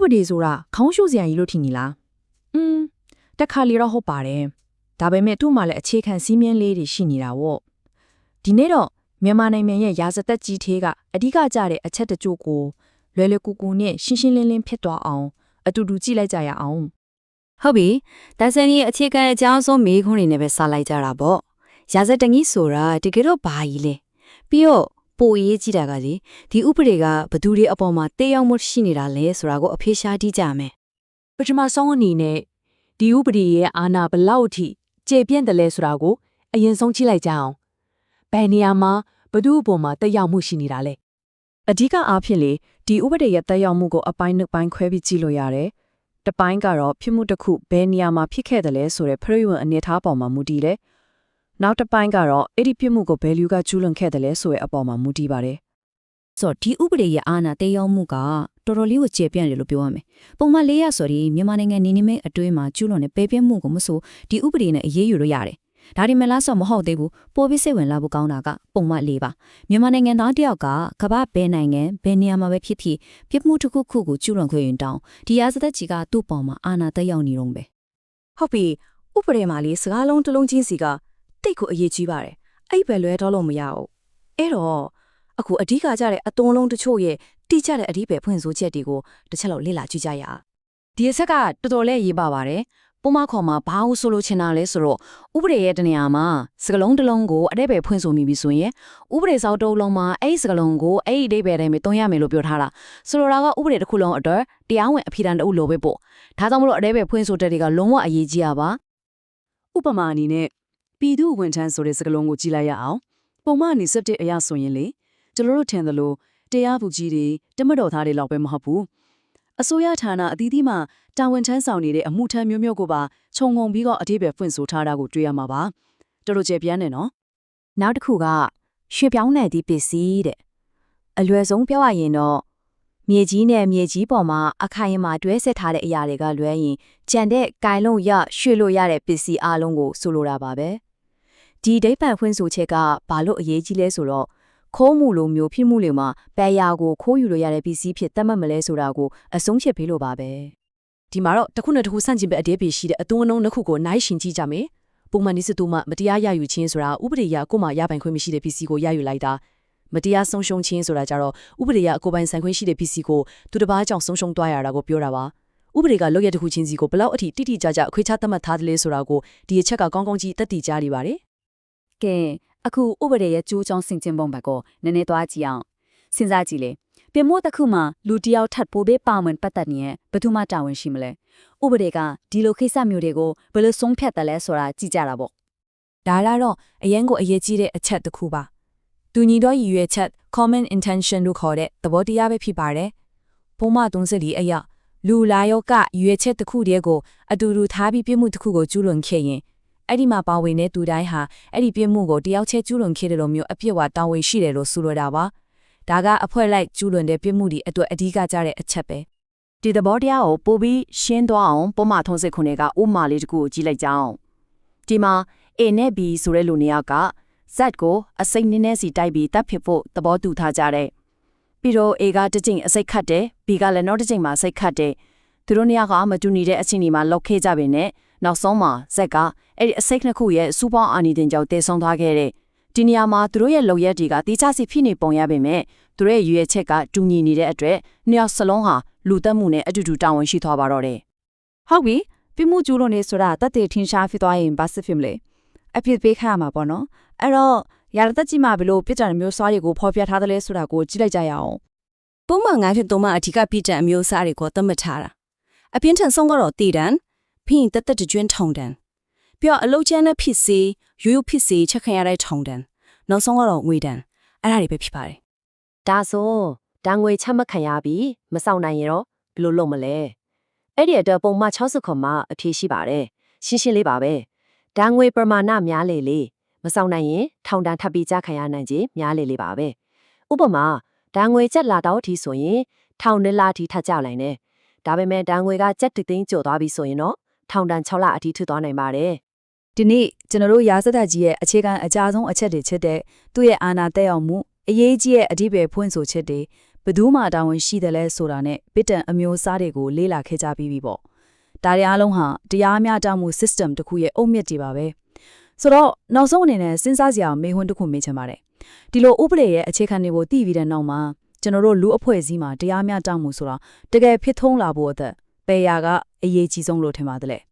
ပဒေဆိုတာခေါင်းရှုစရာကြီးလို့ထင်နေလားอืมတက်ခါလီတော့ဟုတ်ပါတယ်ဒါပေမဲ့သူ့မှာလည်းအခြေခံစည်းမျဉ်းလေးတွေရှိနေတာဝေါ့ဒီနေ့တော့မြန်မာနိုင်ငံရဲ့ရာဇသက်ကြီးသေးကအဓိကကြတဲ့အချက်တချို့ကိုလွယ်လွယ်ကူကူနဲ့ရှင်းရှင်းလင်းလင်းဖြစ်သွားအောင် အတူတူကြည့်လိုက်ကြရအောင်ဟုတ်ပြီဒါဆိုရင်အခြေခံအကြောင်းဆုံးမေးခွန်းတွေနဲ့ပဲစလိုက်ကြတာပေါ့ရာဇတငီဆိုတာတကယ်တော့ဘာကြီးလဲပြီးတော့ ပိုရေးကြည့်တာကလေဒီဥပဒေကဘသူတွေအပေါ်မှာတေးရောက်မှုရှိနေတာလဲဆိုတာကိုအဖေရှားတိကြမယ်ပထမဆုံးအနေနဲ့ဒီဥပဒေရဲ့အာဏာဘလောက်အထိကျေပြန့်တယ်လဲဆိုတာကိုအရင်ဆုံးကြည့်လိုက်ကြအောင်ဘယ်နေရာမှာဘသူ့အပေါ်မှာတက်ရောက်မှုရှိနေတာလဲအဓိကအားဖြင့်လေဒီဥပဒေရဲ့တက်ရောက်မှုကိုအပိုင်းနှစ်ပိုင်းခွဲပြီးကြည့်လို့ရတယ်။တစ်ပိုင်းကတော့ဖြစ်မှုတစ်ခုဘယ်နေရာမှာဖြစ်ခဲ့တယ်လဲဆိုတဲ့ဖရိဝင်အနေအထားပေါ်မှာမူတည်တယ်။ နောက်တစ်ပိုင်းကတော့အဲ့ဒီဖြစ်မှုကိုဘယ်လူကကျူးလွန်ခဲ့တယ်လဲဆိုတဲ့အပေါ်မှာမူတည်ပါတယ်ဆိုတော့ဒီဥပဒေရဲ့အာဏာတေးရောက်မှုကတော်တော်လေးကိုကျေပြန့်တယ်လို့ပြောရမယ်ပုံမှန်လေးရဆိုရင်မြန်မာနိုင်ငံနေနေမဲ့အတွင်းမှာကျူးလွန်တဲ့ပေပြင်းမှုကိုမဆိုဒီဥပဒေနဲ့အရေးယူလို့ရတယ်ဒါဒီမဲ့လားဆိုမဟုတ်သေးဘူးပိုပြီးစိတ်ဝင်လာဖို့ကောင်းတာကပုံမှန်လေးပါမြန်မာနိုင်ငံသားတယောက်ကကမ္ဘာဘယ်နိုင်ငံဘယ်နေရာမှာပဲဖြစ်ဖြစ်ပြစ်မှုတစ်ခုခုကိုကျူးလွန်ခွင့်ရင်တောင်းဒီရာဇသက်ကြီးကသူ့ပေါ်မှာအာဏာတက်ရောက်နေတော့ပဲဟုတ်ပြီဥပဒေမှာလေးစကားလုံးတစ်လုံးချင်းစီက တိတ်ကိုအရေးကြီးပါတယ်အဲ့ပဲလွဲတော့လို့မရဘူးအဲ့တော့အခုအဓိကကြတဲ့အသွင်လုံးတချို့ရဲ့တိကျတဲ့အဓိပ္ပာယ်ဖွင့်ဆိုချက်တွေကိုတစ်ချက်လောက်လေ့လာကြည့်ကြရအောင်ဒီအချက်ကတော်တော်လေးရေးပါပါတယ်ပုံမခေါ်မှာဘာလို့ဆိုလို့ချင်တာလဲဆိုတော့ဥပဒေရဲ့တနေရာမှာစကလုံးတစ်လုံးကိုအတဲ့ပဲဖွင့်ဆိုမိပြီဆိုရင်ဥပဒေစောက်တုံးလုံးမှာအဲ့ဒီစကလုံးကိုအဲ့ဒီအဓိပ္ပာယ်တိုင်းပဲတွန်းရမယ်လို့ပြောထားတာဆိုလိုတာကဥပဒေတစ်ခုလုံးအတွက်တရားဝင်အဖြေတန်းတစ်ခုလိုပဲပေါ့ဒါကြောင့်မလို့အတဲ့ပဲဖွင့်ဆိုတဲ့တွေကလုံးဝအရေးကြီးရပါဥပမာအနေနဲ့ ပြည်သူဝန်ထမ်းဆိုတဲ့စကားလုံးကိုကြည့်လိုက်ရအောင်ပုံမှန်အနေစက်တဲ့အရာဆိုရင်လေကျွန်တော်တို့ထင်သလိုတရားသူကြီးတွေတမတော်သားတွေလောက်ပဲမဟုတ်ဘူးအစိုးရဌာနအသီးသီးမှာတာဝန်ထမ်းဆောင်နေတဲ့အမှုထမ်းမျိုးမျိုးကိုပါခြုံငုံပြီးတော့အတိပ္ပယ်ဖွင့်ဆိုထားတာကိုတွေ့ရမှာပါတော်တော်ကျေပြန်းနေနော်နောက်တစ်ခုကရွှေပြောင်းတဲ့ဒီပစ္စည်းတဲ့အလွယ်ဆုံးပြောရရင်တော့မြေကြီးနဲ့မြေကြီးပေါ်မှာအခိုင်အမာတွဲဆက်ထားတဲ့အရာတွေကလွဲရင်ကြံတဲ့ကင်လုံးရရွှေလို့ရတဲ့ပစ္စည်းအလုံးကိုဆိုလိုတာပါပဲ ဒီဒိတ်ပံဖွင့်ဆိုချက်ကဘာလို့အရေးကြီးလဲဆိုတော့ခိုးမှုလိုမျိုးဖြစ်မှုတွေမှာပယ်ရာကိုခိုးယူလို့ရတဲ့ပစ္စည်းဖြစ်သတ်မှတ်မလဲဆိုတာကိုအဆုံးဖြတ်ပေးလို့ပါပဲဒီမှာတော့တစ်ခုနဲ့တစ်ခုဆန့်ကျင်ဘက်အသေးပေရှိတဲ့အသွင်အနှုံးတစ်ခုကိုနိုင်ရှင်ကြည့်ကြမယ်ပုံမှန်နည်းစတူမှမတရားရယူခြင်းဆိုတာဥပဒေအရကိုယ်မှရပိုင်ခွင့်မရှိတဲ့ပစ္စည်းကိုရယူလိုက်တာမတရားဆုံးရှုံးခြင်းဆိုတာကြတော့ဥပဒေအရကိုယ်ပိုင်ဆိုင်ခွင့်ရှိတဲ့ပစ္စည်းကိုသူတစ်ပါးကြောင့်ဆုံးရှုံးသွားရတာကိုပြောတာပါဥပဒေကလောက်ရတစ်ခုချင်းစီကိုဘလောက်အထိတိတိကျကျအခွေချသတ်မှတ်ထားတယ်လဲဆိုတာကိုဒီအချက်ကကောင်းကောင်းကြီးတက်တည်ကြနေပါတယ် ကဲအခုဥပဒေရဲ့ကျိုးချောင်းဆင်ခြင်ပုံဘက်ကိုနည်းနည်းသွားကြည့်အောင်စဉ်းစားကြည့်လေပြမို့တစ်ခုမှလူတစ်ယောက်ထပ်ပိုးပေးပါဝင်ပတ်သက်နေရင်ဘယ်သူမှတာဝန်ရှိမလဲဥပဒေကဒီလိုခိစ္စမျိုးတွေကိုဘယ်လိုဆုံးဖြတ်တယ်လဲဆိုတာကြည့်ကြတာပေါ့ဒါကတော့အရင်ကိုအရေးကြီးတဲ့အချက်တစ်ခုပါတူညီတော့ရည်ရွယ်ချက် common intention လို့ခေါ်တဲ့သဘောတရားပဲဖြစ်ပါတယ်ပုံမှန်သုံးစလီအရာလူလာယောကရည်ရွယ်ချက်တစ်ခုတည်းကိုအတူတူထားပြီးပြမှုတစ်ခုကိုကျူးလွန်ခဲ့ရင် အဲ့ဒီမှာပါဝင်တဲ့သူတိုင်းဟာအဲ့ဒီပြမှုကိုတယောက်ချင်းကျူးလွန်ခဲ့တယ်လို့မျိုးအပြစ်ဝတာဝန်ရှိတယ်လို့ဆိုလိုတာပါဒါကအဖွဲလိုက်ကျူးလွန်တဲ့ပြမှုတွေအတွက်အဓိကကြတဲ့အချက်ပဲဒီသဘောတရားကိုပိုပြီးရှင်းသွားအောင်ပုံမှန်ထုံးစစ်ခုတွေကဥမာလေးတစ်ခုကိုကြည့်လိုက်ကြအောင်ဒီမှာ A နဲ့ B ဆိုတဲ့လူနှစ်ယောက်က Z ကိုအစိတ်နည်းနည်းစီတိုက်ပြီးတပ်ဖြစ်ဖို့သဘောတူထားကြတဲ့ပြီးတော့ A ကတစ်ချိန်အစိတ်ခတ်တယ် B ကလည်းနောက်တစ်ချိန်မှာစိတ်ခတ်တယ်သူတို့နှစ်ယောက်ကမတူညီတဲ့အချိန်ဒီမှာလောက်ခဲ့ကြပေနဲ့ နောက်ဆုံးမှာ Z ကအဲ့ဒီအစိတ်နှစ်ခုရဲ့စူပေါင်းအာနီတင်ကြောင့်တည်ဆုံသွားခဲ့တဲ့ဒီနေရာမှာသူတို့ရဲ့လုံရက်တွေကတိကျစီဖြစ်နေပုံရပေမဲ့သူတို့ရဲ့ရွေချက်ကတူညီနေတဲ့အတွက်နှစ်ယောက်စလုံးဟာလူတက်မှုနဲ့အတူတူတာဝန်ရှိသွားပါတော့တယ်ဟုတ်ပြီပြမှုကျူးလွန်နေဆိုတာတတ်တည်ထင်ရှားဖြစ်သွားရင်ဘာစစ်ဖြစ်မလဲအဖြစ်ပေးခရမှာပေါ့နော်အဲ့တော့ရာဇသက်ကြီးမှာဘလို့ပြစ်ဒဏ်မျိုးစားတွေကိုဖော်ပြထားတယ်လဲဆိုတာကိုကြည့်လိုက်ကြရအောင်ပုံမှန်ငါဖြစ်သုံးမှအဓိကပြည့်တဲ့အမျိုးအစားတွေကိုသတ်မှတ်ထားတာအပြင်းထန်ဆုံးကတော့တည်တံ ဖိရင်တက်တက်တကျွန်းထုံတံပြီးတော့အလုတ်ချမ်းတဲ့ဖြစ်စေရိုးရိုးဖြစ်စေချက်ခံရတဲ့ထုံတံနောက်ဆုံးကတော့ငွေတံအဲ့ဒါတွေပဲဖြစ်ပါတယ်ဒါဆိုတန်ငွေချက်မခံရပြီမဆောင်နိုင်ရင်တော့ဘယ်လိုလုပ်မလဲအဲ့ဒီအတွက်ပုံမှန်60ခွန်မှာအဖြေရှိပါတယ်ရှင်းရှင်းလေးပါပဲတန်ငွေပမာဏများလေလေမဆောင်နိုင်ရင်ထောင်တန်းထပ်ပြီးကြားခံရနိုင်ခြင်းများလေလေပါပဲဥပမာတန်ငွေချက်လာတော့အထိဆိုရင်ထောင်နှစ်လအထိထပ်ကြနိုင်တယ်ဒါပေမဲ့တန်ငွေကကြက်တစ်သိန်းကျော်သွားပြီဆိုရင်တော့ ထောင်တန်း6လအထိထွသွားနိုင်ပါတယ်ဒီနေ့ကျွန်တော်တို့ရာဇသက်ကြီးရဲ့အခြေခံအကြဆုံးအချက်တွေချက်တဲ့သူ့ရဲ့အာဏာတက်ရောက်မှုအရေးကြီးရဲ့အဓိပ္ပာယ်ဖွင့်ဆိုချက်တွေဘဘယ်သူမှတာဝန်ရှိတယ်လဲဆိုတာနဲ့ပစ်တန်အမျိုးအစားတွေကိုလေ့လာခဲ့ကြပြီးပြီပေါ့ဒါတွေအားလုံးဟာတရားမျှတမှု system တစ်ခုရဲ့အုတ်မြစ်တွေပါပဲဆိုတော့နောက်ဆုံးအနေနဲ့စဉ်းစားစရာမေးခွန်းတစ်ခုမေးချင်ပါတယ်ဒီလိုဥပဒေရဲ့အခြေခံတွေကိုသိပြီးတဲ့နောက်မှာကျွန်တော်တို့လူအဖွဲ့အစည်းမှာတရားမျှတမှုဆိုတာတကယ်ဖြစ်ထုံးလာဖို့အတွက် ပေရာကအရေးကြီးဆုံးလို့ထင်ပါတယ်